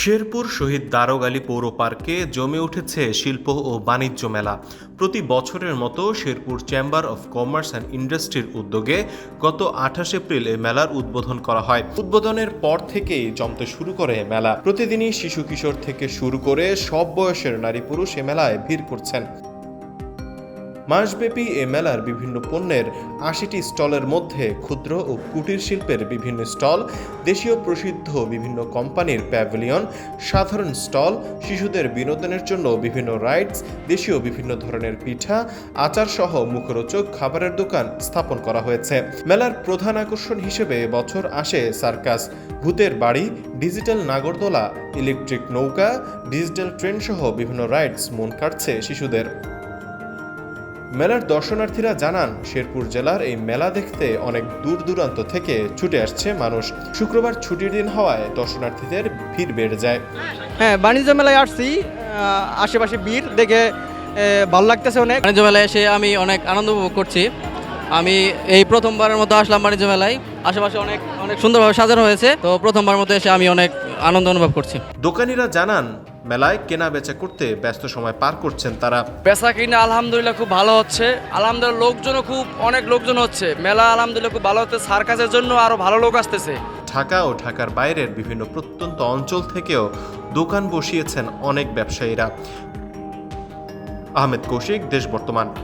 শেরপুর শহীদ দারোগ আলী পৌর পার্কে জমে উঠেছে শিল্প ও বাণিজ্য মেলা। প্রতি বছরের মতো Sherpur chamber of commerce and ইন্ডাস্ট্রির উদ্যোগে গত আঠাশ এপ্রিল এই মেলার উদ্বোধন করা হয়। উদ্বোধনের পর থেকেই জমতে শুরু করে মেলা। প্রতিদিনই শিশু কিশোর থেকে শুরু করে সব বয়সের নারী পুরুষ এ মেলায় ভিড় করছেন। মাসব্যাপী এ মেলার বিভিন্ন পণ্যের আশিটি স্টলের মধ্যে ক্ষুদ্র ও কুটির শিল্পের বিভিন্ন স্টল, দেশীয় প্রসিদ্ধ বিভিন্ন কোম্পানির প্যাভিলিয়ন, সাধারণ স্টল, শিশুদের বিনোদনের জন্য বিভিন্ন রাইডস, দেশীয় বিভিন্ন ধরনের পিঠা আচার সহ মুখরোচক খাবারের দোকান স্থাপন করা হয়েছে। মেলার প্রধান আকর্ষণ হিসেবে বছর আসে সার্কাস, ভূতের বাড়ি, ডিজিটাল নাগরদোলা, ইলেকট্রিক নৌকা, ডিজিটাল ট্রেন সহ বিভিন্ন রাইডস মন কাটছে শিশুদের। মেলার দর্শনার্থীরা জানান শেরপুর জেলার এই মেলা দেখতে অনেক দূর দূরান্ত থেকে ছুটে আসছে মানুষ। শুক্রবার ছুটির দিন হওয়ায় দর্শনার্থীদের ভিড় বেড়ে যায়। হ্যাঁ বাণিজ্য মেলায় আসছি আশেপাশে ভিড় দেখে ভালো লাগতেছে অনেক। বাণিজ্য মেলায় এসে আমি অনেক আনন্দ উপভোগ করছি। আমি এই প্রথমবারের মতো আসলাম বাণিজ্য মেলায়। আশেপাশে অনেক অনেক সুন্দরভাবে সাজানো হয়েছে। তো প্রথমবার মতো এসে আমি অনেক আনন্দ অনুভব করছি। দোকানিরা জানান মেলায় কেনা বেচা করতে ব্যস্ত সময় পার করছেন তারা। বেচা কিনা আলহামদুলিল্লাহ খুব ভালো হচ্ছে। আলহামদুলিল্লাহ লোকজনও খুব অনেক লোকজন হচ্ছে। মেলা আলহামদুলিল্লাহ খুব ভালো হচ্ছে। সার্কাসের জন্য আরও ভালো লোক আসতেছে। ঢাকা ও ঢাকার বাইরের বিভিন্ন প্রত্যন্ত অঞ্চল থেকেও দোকান বসিয়েছেন অনেক ব্যবসায়ীরা। আহমেদ কৌশিক দেশ বর্তমান।